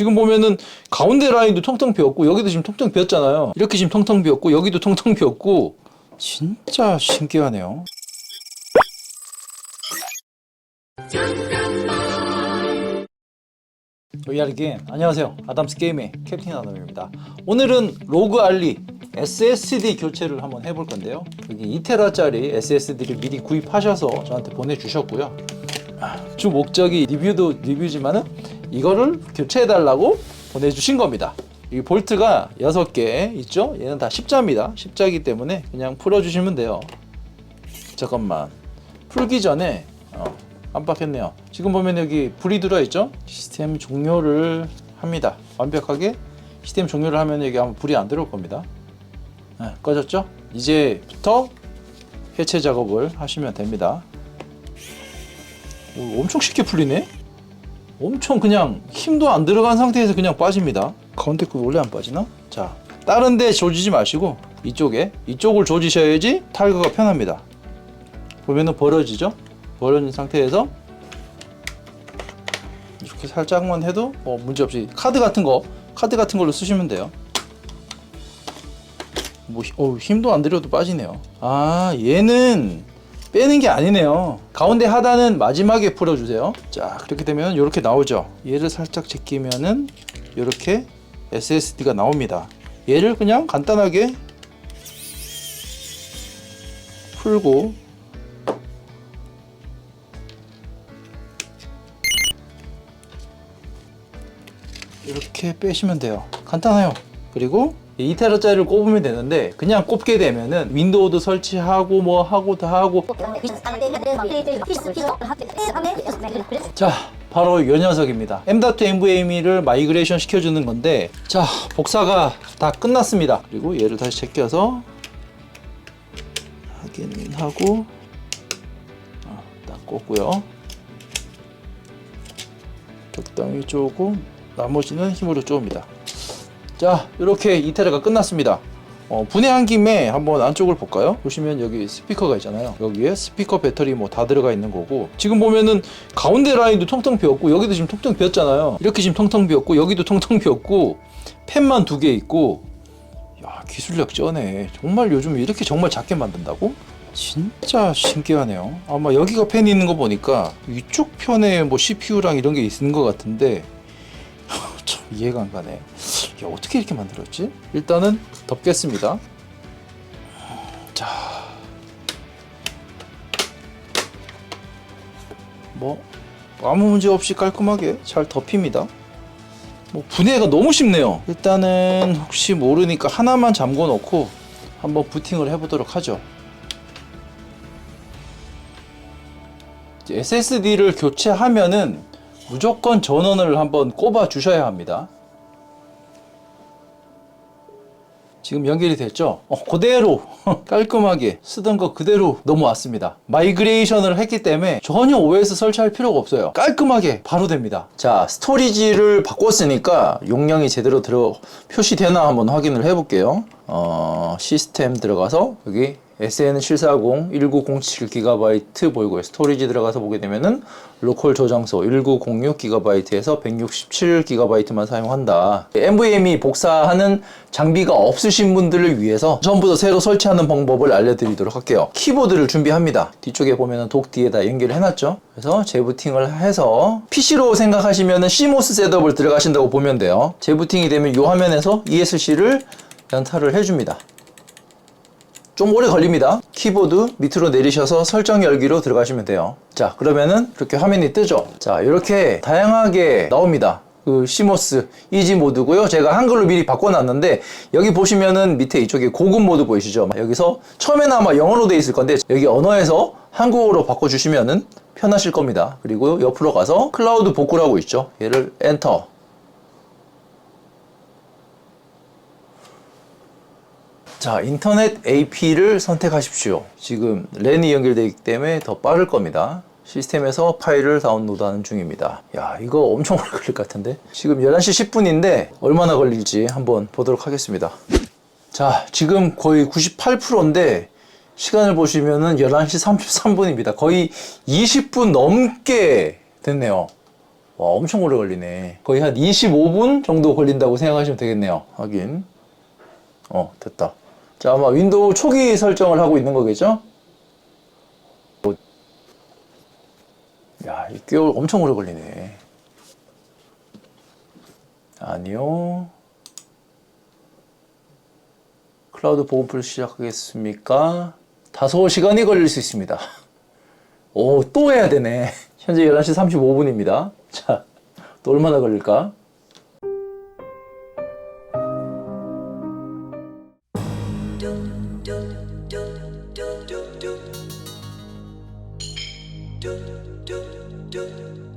지금 보면은 가운데 라인도 텅텅 비었고 여기도 지금 텅텅 비었잖아요. 이렇게 지금 텅텅 비었고 여기도 텅텅 비었고 진짜 신기하네요. 여기 안녕하세요. 아담스 게임의 캡틴 아담입니다. 오늘은 로그 알리 SSD 교체를 한번 해볼 건데요. 여기 2테라짜리 SSD를 미리 구입하셔서 저한테 보내주셨고요. 주 목적이 리뷰도 리뷰지만은 이거를 교체해 달라고 보내주신 겁니다. 이 볼트가 6개 있죠? 얘는 다 십자입니다. 십자이기 때문에 그냥 풀어주시면 돼요. 잠깐만. 풀기 전에 어, 깜빡했네요. 지금 보면 여기 불이 들어 있죠? 시스템 종료를 합니다. 완벽하게 시스템 종료를 하면 여기 아마 불이 안 들어올 겁니다. 네, 꺼졌죠? 이제부터 해체 작업을 하시면 됩니다. 오, 엄청 쉽게 풀리네? 엄청 그냥 힘도 안 들어간 상태에서 그냥 빠집니다. 가운데 거 원래 안 빠지나? 자, 다른 데 조지지 마시고 이쪽에 이쪽을 조지셔야지 탈거가 편합니다. 보면은 벌어지죠? 벌어진 상태에서 이렇게 살짝만 해도 뭐 문제 없이 카드 같은 거 카드 같은 걸로 쓰시면 돼요. 뭐 히- 어우, 힘도 안 들여도 빠지네요. 아 얘는 빼는 게 아니네요. 가운데 하단은 마지막에 풀어주세요. 자 그렇게 되면 이렇게 나오죠. 얘를 살짝 제끼면은 이렇게 SSD가 나옵니다. 얘를 그냥 간단하게 풀고 이렇게 빼시면 돼요. 간단해요. 그리고 2테라짜리를 꼽으면 되는데 그냥 꼽게 되면은 윈도우도 설치하고 뭐 하고 다 하고. 자 바로 이 녀석입니다. M.NVMe를 마이그레이션 시켜주는 건데 자 복사가 다 끝났습니다. 그리고 얘를 다시 제껴서 확인하고 어, 딱 꽂고요. 적당히 쪼고 나머지는 힘으로 쪼입니다 자 이렇게 2테라가 끝났습니다 어, 분해한 김에 한번 안쪽을 볼까요? 보시면 여기 스피커가 있잖아요. 여기에 스피커 배터리 뭐 다 들어가 있는 거고 지금 보면은 가운데 라인도 텅텅 비었고 여기도 지금 텅텅 비었잖아요. 이렇게 지금 텅텅 비었고 여기도 텅텅 비었고 펜만 두 개 있고 야 기술력 쩌네. 정말 요즘 이렇게 정말 작게 만든다고? 진짜 신기하네요. 아마 여기가 펜이 있는 거 보니까 이쪽 편에 뭐 CPU랑 이런 게 있는 것 같은데 참 이해가 안 가네. 야, 어떻게 이렇게 만들었지? 일단은 덮겠습니다. 자, 뭐 아무 문제 없이 깔끔하게 잘 덮입니다. 뭐 분해가 너무 쉽네요. 일단은 혹시 모르니까 하나만 잠궈 놓고 한번 부팅을 해보도록 하죠. SSD를 교체하면은 무조건 전원을 한번 꼽아 주셔야 합니다. 지금 연결이 됐죠? 어, 그대로 깔끔하게 쓰던 거 그대로 넘어왔습니다. 마이그레이션을 했기 때문에 전혀 OS 설치할 필요가 없어요. 깔끔하게 바로 됩니다. 자, 스토리지를 바꿨으니까 용량이 제대로 들어 표시되나 한번 확인을 해볼게요. 어, 시스템 들어가서 여기 SN740 1907GB 보이고요. 스토리지 들어가서 보게 되면은 로컬 저장소 1906GB에서 167GB만 사용한다. NVMe 복사하는 장비가 없으신 분들을 위해서 전부 다 새로 설치하는 방법을 알려드리도록 할게요. 키보드를 준비합니다. 뒤쪽에 보면은 독 뒤에다 연결을 해놨죠. 그래서 재부팅을 해서 PC로 생각하시면은 CMOS 셋업을 들어가신다고 보면 돼요. 재부팅이 되면 이 화면에서 ESC를 연타를 해줍니다. 좀 오래 걸립니다. 키보드 밑으로 내리셔서 설정 열기로 들어가시면 돼요. 자, 그러면은 이렇게 화면이 뜨죠. 자, 이렇게 다양하게 나옵니다. 그 시모스 이지 모드고요. 제가 한글로 미리 바꿔놨는데 여기 보시면은 밑에 이쪽에 고급 모드 보이시죠? 여기서 처음에는 아마 영어로 돼 있을 건데 여기 언어에서 한국어로 바꿔주시면은 편하실 겁니다. 그리고 옆으로 가서 클라우드 복구라고 있죠. 얘를 엔터. 자, 인터넷 AP를 선택하십시오. 지금 랜이 연결되어 있기 때문에 더 빠를 겁니다. 시스템에서 파일을 다운로드하는 중입니다. 야, 이거 엄청 오래 걸릴 것 같은데? 지금 11시 10분인데 얼마나 걸릴지 한번 보도록 하겠습니다. 자, 지금 거의 98%인데 시간을 보시면은 11시 33분입니다. 거의 20분 넘게 됐네요. 와, 엄청 오래 걸리네. 거의 한 25분 정도 걸린다고 생각하시면 되겠네요. 확인. 어, 됐다. 자, 아마 윈도우 초기 설정을 하고 있는 거겠죠? 뭐, 야, 이꽤 엄청 오래 걸리네. 아니요. 클라우드 보급을 시작하겠습니까? 다소 시간이 걸릴 수 있습니다. 오, 또 해야 되네. 현재 11시 35분입니다. 자, 또 얼마나 걸릴까? do do do do